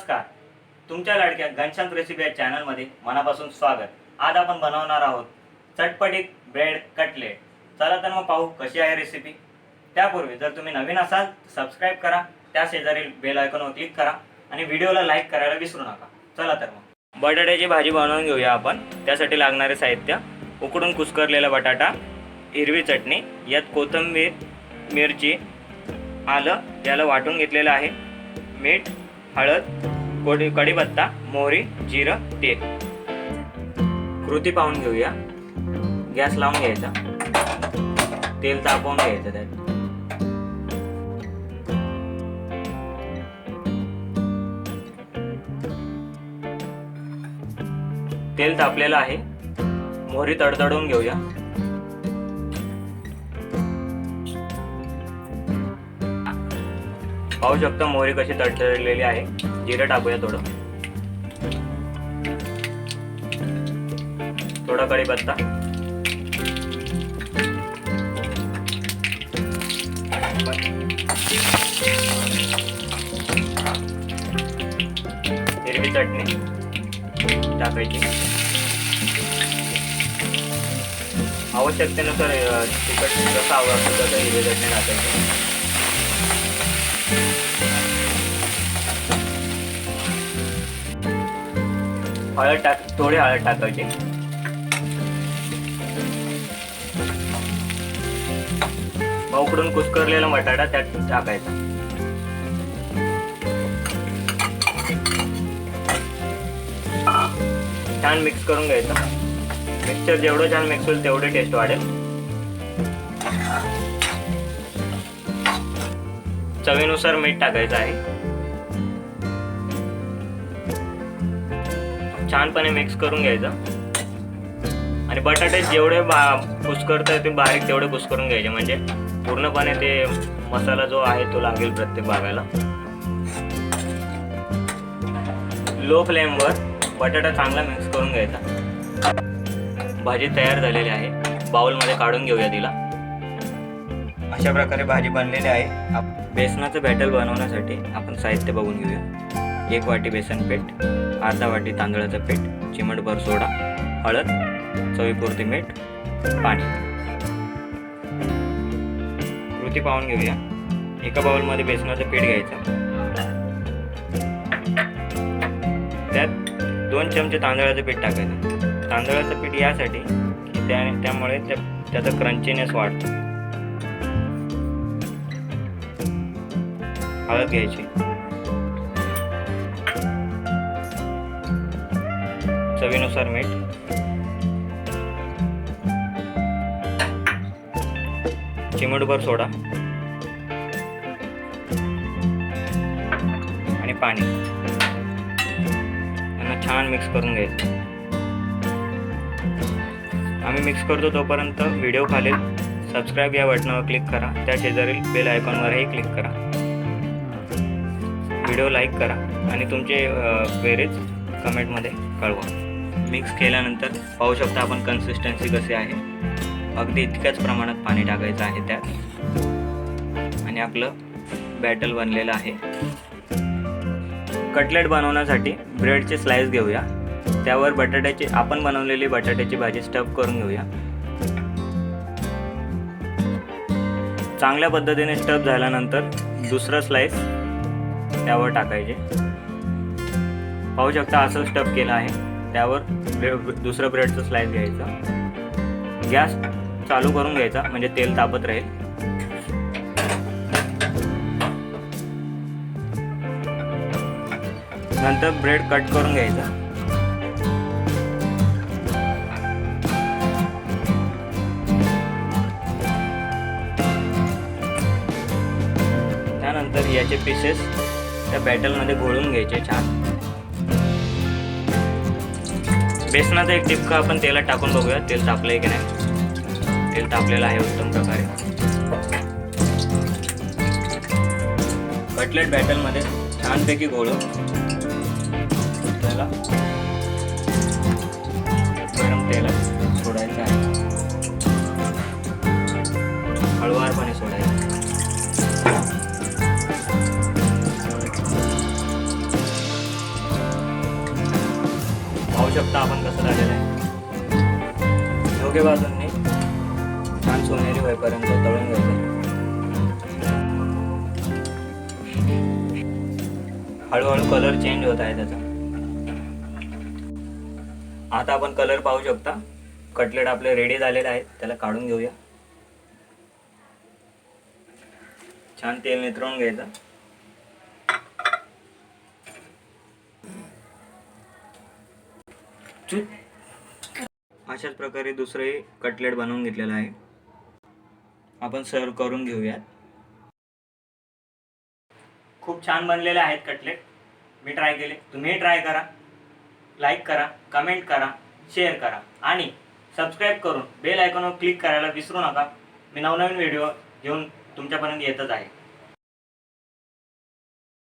नमस्कार. तुमच्या लाडक्या घनशांत रेसिपी या चॅनलमध्ये मनापासून स्वागत. आज आपण बनवणार आहोत चटपटीत ब्रेड कटलेट. चला तर मग पाहू कशी आहे रेसिपी. त्यापूर्वी जर तुम्ही नवीन असाल सबस्क्राईब करा त्या शेजारील बेल आयकॉनवर क्लिक करा आणि व्हिडिओला लाईक करायला विसरू नका. चला तर मग. बटाट्याची भाजी बनवून घेऊया आपण. त्यासाठी लागणारे साहित्य उकडून कुस्करलेला बटाटा हिरवी चटणी यात कोथिंबीर मिरची आलं याला वाटून घेतलेलं आहे. मीठ हळद कोडी कढीपत्ता मोहरी जिरं तेल. कृती पाहून घेऊया. गॅस लावून घ्यायचा. तेल तापवून घ्यायचं त्यात. तेल तापलेलं आहे. मोहरी तडतडून घेऊया. पाहू शकता मोहरी कशी तडतडलेली आहे. जिरं टाकूया थोडं. थोडा कढीपत्ता. हिरवी चटणी टाकायची. आवश्यकतेनुसार तिखट जसं आवडतं तसं हिरवी चटणी टाकायची. हळद टाक थोडी हळद टाकायची. मग उकडून कुस्करलेला बटाटा त्यात टाकायचा. छान मिक्स करून घ्यायचं. मिक्सचर जेवढं छान मिक्स होईल तेवढे टेस्ट वाढेल. चवीनुसार मीठ टाकायचं आहे. छानपणे मिक्स करून घ्यायचं. आणि बटाटे जेवढे बा कुस्करता ते बारीक तेवढे कुस्करून घ्यायचे. म्हणजे पूर्णपणे ते मसाला जो आहे तो लागेल प्रत्येक भागाला. लो फ्लेमवर बटाटा चांगला मिक्स करून घ्यायचा. भाजी तयार झालेली आहे. बाउलमध्ये काढून घेऊया तिला. अशा प्रकारे भाजी बनलेली आहे. बेसनाचं बॅटल बनवण्यासाठी आपण साहित्य बघून घेऊया. एक वाटी बेसन पीठ. अर्धा वाटी तांदळाचं पीठ चिमटभर सोडा हळद चवीपुरती मीठ पाणी. कृती पाहून घेऊया. एका बाउलमध्ये बेसनाचं पीठ घ्यायचं. त्यात दोन चमचे तांदळाचं पीठ टाकायचं. तांदळाचं पीठ यासाठी की त्या त्यामुळे त्या त्याचा क्रंचीनेस वाढतो. हळद घ्यायची. चवीनुसार मीठ. चिमटभर सोडा. आणि पाणी. यांना छान मिक्स करून घ्यायचं. आम्ही मिक्स करतो तोपर्यंत व्हिडिओ खालील सबस्क्राईब या बटनावर क्लिक करा. त्या शेजारील बेल आयकॉनवरही क्लिक करा. व्हिडिओ लाईक करा. आणि तुमचे क्वेरीज कमेंटमध्ये कळवा. मिक्स केल्यानंतर पाहू शकता आपण कन्सिस्टन्सी कशी आहे. अगदी इतक्याच प्रमाणात पाणी टाकायचं आहे त्यात. आणि आपलं बॅटल बनलेलं आहे. कटलेट बनवण्यासाठी ब्रेडचे स्लाइस घेऊया. त्यावर बटाट्याची आपण बनवलेली बटाट्याची भाजी स्टफ करून घेऊया. चांगल्या पद्धतीने स्टफ झाल्यानंतर दुसरा स्लाइस त्यावर टाकायचे. पाहू शकता असं स्टफ केलं आहे. त्यावर ब्रे- दुसरं ब्रेडचं स्लाइस घ्यायचा. गॅस चालू करून घ्यायचा म्हणजे तेल तापत राहील. नंतर ब्रेड कट करून घ्यायचा. त्यानंतर याचे पीसेस त्या बॅटलमध्ये घोळून घ्यायचे छान. बेसनाचा एक टिपका आपण तेलात टाकून बघूया. तेल तापलंय की नाही? तेल तापलेलं आहे उत्तम प्रकारे. कटलेट बॅटलमध्ये छानपैकी गोळू त्याला गरम तेलात पाहू शकता आपण कसं झालेलं आहे. योग्य बाजूंनी छान सोनेरी होईपर्यंत तळून घ्यायचं हळूहळू कलर चेंज होत आहे त्याचा. आता आपण कलर पाहू शकता. कटलेट आपले रेडी झालेले आहेत. त्याला काढून घेऊया. छान तेल नितळून घ्यायचं. अशाच प्रकारे दुसरंही कटलेट बनवून घेतलेलं आहे. आपण सर्व करून घेऊयात. खूप छान बनलेले आहेत कटलेट. मी ट्राय केले. तुम्हीही ट्राय करा. लाईक करा कमेंट करा शेअर करा. आणि सबस्क्राईब करून बेल आयकॉनवर क्लिक करायला विसरू नका. मी नवनवीन व्हिडिओ घेऊन तुमच्यापर्यंत येतच आहे.